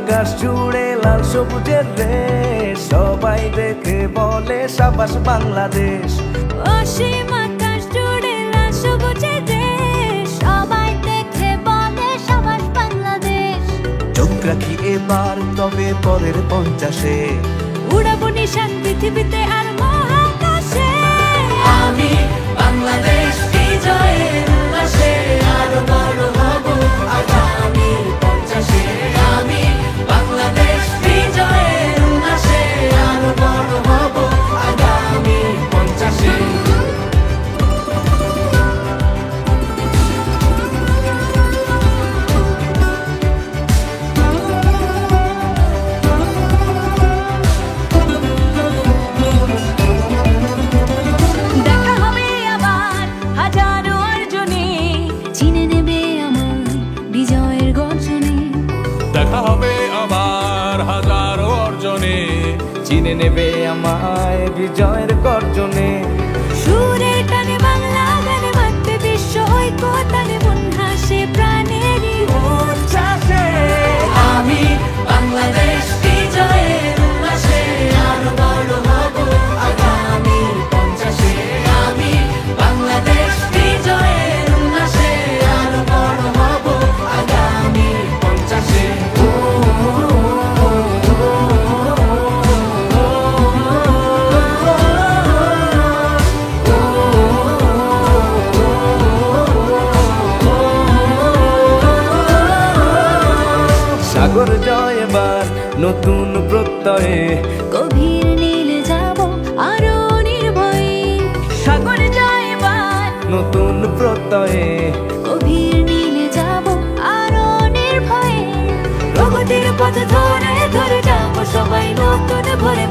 আকাশ জুড়ে লাল সবুজের রেশ। সবাই দেখে বলে সাবাস বাংলাদেশ। অসীম আকাশ জুড়ে লাল সবুজের দেশ সবাই দেখে বলে সবার বাংলাদেশ। চোখ রাখি এবার তবে পরের পঞ্চাশে। উড়াবো নিশান পৃথিবীতে আর চিনে নেবে আমায় বিজয়ের গর্জনে। সাগর জয় এবার নতুন প্রত্যয়ে। গভীর নীল যাব আরও নির্ভয়ে। সাগর জয়বার নতুন প্রত্যয়ে। গভীর নীল যাব আরও নির্ভয়ে। প্রগতির পথ ধরে ধরে যাব সবাই নতুন ভরে